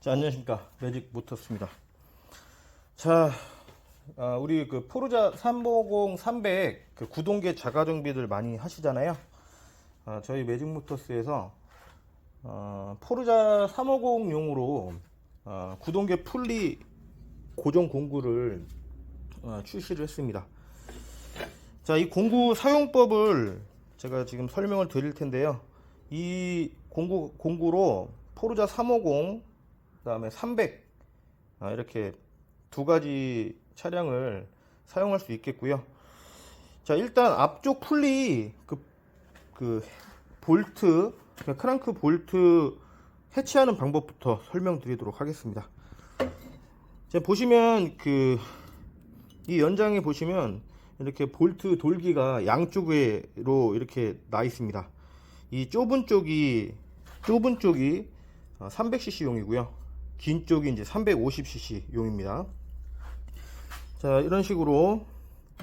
자, 안녕하십니까. 매직 모터스입니다. 자, 아, 우리 그 포르자 350, 300 그 구동계 자가 정비들 많이 하시잖아요. 아, 저희 매직 모터스에서 어, 포르자 350용으로 어, 구동계 풀리 고정 공구를 어, 출시를 했습니다. 자, 이 공구 사용법을 제가 지금 설명을 드릴 텐데요. 이 공구, 공구로 포르자 350, 그 다음에 300, 아, 이렇게 두 가지 차량을 사용할 수 있겠고요. 자, 일단 앞쪽 풀리, 그, 그, 볼트, 그 크랑크 볼트 해체하는 방법부터 설명드리도록 하겠습니다. 자, 보시면 그, 이 연장에 보시면 이렇게 볼트 돌기가 양쪽으로 이렇게 나 있습니다. 이 좁은 쪽이 좁은 쪽이 300cc 용이고요. 긴 쪽이 이제 350cc 용입니다. 자 이런 식으로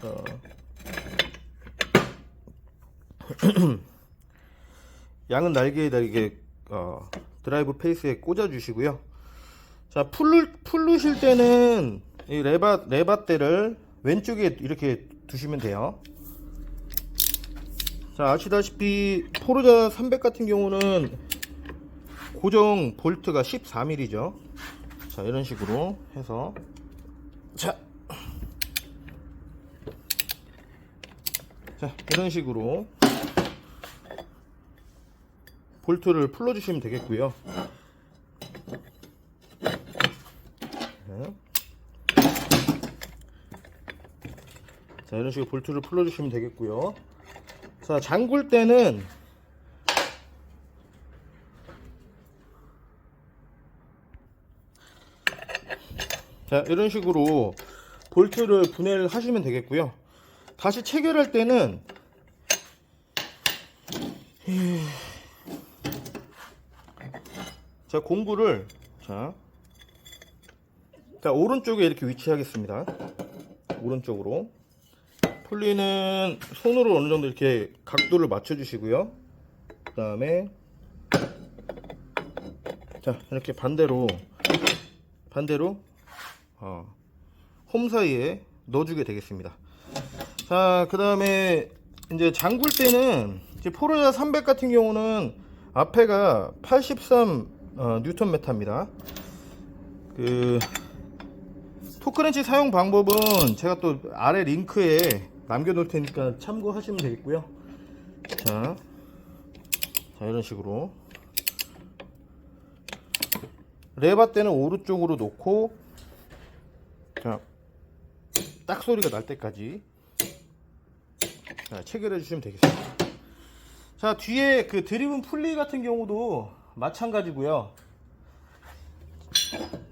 어, 양은 날개에다 이게 어, 드라이브 페이스에 꽂아 주시고요. 자 풀루 풀루실 때는 이 레바 레바대를 왼쪽에 이렇게 두시면 돼요. 자 아시다시피 포르자 300 같은 경우는 고정 볼트가 14mm죠. 자 이런 식으로 해서 자, 자 이런 식으로 볼트를 풀어주시면 되겠고요. 네. 자 이런 식으로 볼트를 풀어주시면 되겠고요. 자 잠글 때는 자 이런 식으로 볼트를 분해를 하시면 되겠고요. 다시 체결할 때는 자 공구를 자, 자 오른쪽에 이렇게 위치하겠습니다. 오른쪽으로. 풀리는 손으로 어느 정도 이렇게 각도를 맞춰 주시고요. 그 다음에 자 이렇게 반대로 반대로 어, 홈 사이에 넣어주게 되겠습니다. 자, 그 다음에 이제 잠글 때는 이제 포르자 300 같은 경우는 앞에가 83 어, 뉴턴 메타입니다. 그 토크렌치 사용 방법은 제가 또 아래 링크에 남겨 놓을 테니까 참고하시면 되겠고요. 자, 자 이런 식으로 레바 때는 오른쪽으로 놓고 자, 딱 소리가 날 때까지 자, 체결해 주시면 되겠습니다. 자, 뒤에 그 드리븐 풀리 같은 경우도 마찬가지고요.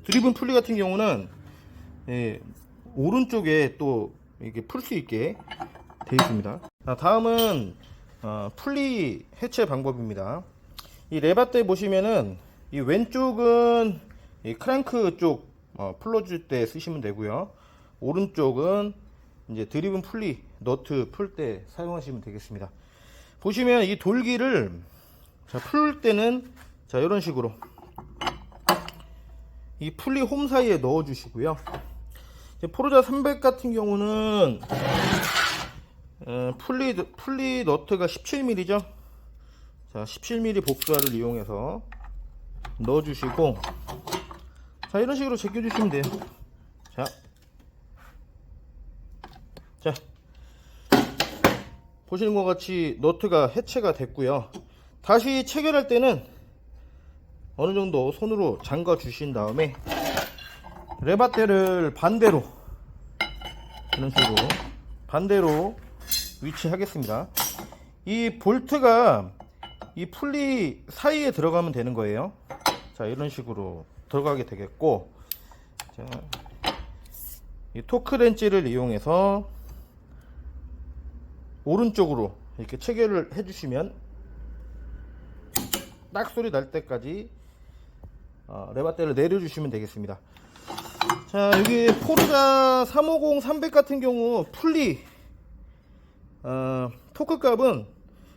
드리븐 풀리 같은 경우는 예, 오른쪽에 또 이렇게 풀 수 있게 되어 있습니다. 자, 다음은 어, 풀리 해체 방법입니다. 이 레바떼 보시면은 이 왼쪽은 이 크랭크 쪽 어, 풀어줄 때 쓰시면 되고요. 오른쪽은 이제 드리븐 풀리 너트 풀 때 사용하시면 되겠습니다. 보시면 이 돌기를 자, 풀 때는 자 이런 식으로 이 풀리 홈 사이에 넣어 주시고요. 포르자 300 같은 경우는 어, 풀리 풀리 너트가 17mm죠. 자 17mm 복사를 이용해서 넣어 주시고 자 이런 식으로 제껴주시면 돼요. 자, 자. 보시는 것 같이 너트가 해체가 됐고요. 다시 체결할 때는 어느 정도 손으로 잠가 주신 다음에 레바테를 반대로 이런 식으로 반대로 위치하겠습니다. 이 볼트가 이 풀리 사이에 들어가면 되는 거예요. 자 이런 식으로 들어가게 되겠고 자, 이 토크 렌치를 이용해서 오른쪽으로 이렇게 체결을 해주시면 딱 소리 날 때까지 어, 레바떼를 내려주시면 되겠습니다. 자 여기 포르자 350, 300 같은 경우 풀리 어, 토크 값은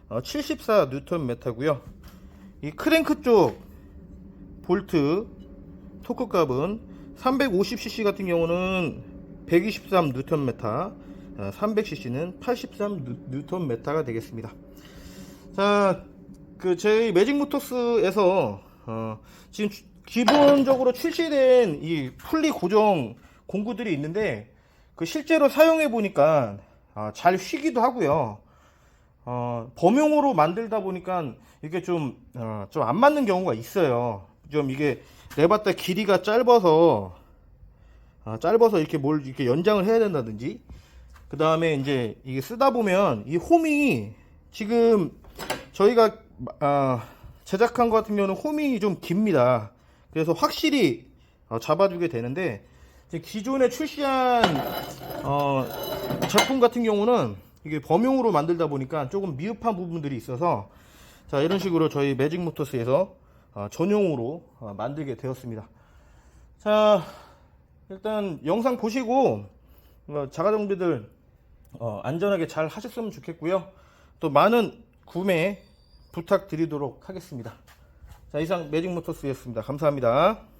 어, 74 뉴턴 메타고요. 이 크랭크 쪽 볼트 토크 값은 350cc 같은 경우는 123 뉴턴 메타, 300cc는 83 뉴턴 메타가 되겠습니다. 자, 그 저희 매직 모터스에서 어, 지금 주- 기본적으로 출시된 이 풀리 고정 공구들이 있는데 그 실제로 사용해 보니까 아, 잘 휘기도 하고요. 어, 범용으로 만들다 보니까 이게 좀, 어, 좀 안 맞는 경우가 있어요. 좀 이게 내봤다 길이가 짧아서, 아, 짧아서 이렇게 뭘 이렇게 연장을 해야 된다든지, 그 다음에 이제 이게 쓰다 보면 이 홈이 지금 저희가, 아, 제작한 것 같은 경우는 홈이 좀 깁니다. 그래서 확실히 어, 잡아주게 되는데, 기존에 출시한, 어, 제품 같은 경우는 이게 범용으로 만들다 보니까 조금 미흡한 부분들이 있어서 자 이런 식으로 저희 매직 모터스에서 어, 전용으로 어, 만들게 되었습니다. 자 일단 영상 보시고 어, 자가 정비들 어, 안전하게 잘 하셨으면 좋겠고요. 또 많은 구매 부탁드리도록 하겠습니다. 자 이상 매직 모터스였습니다. 감사합니다.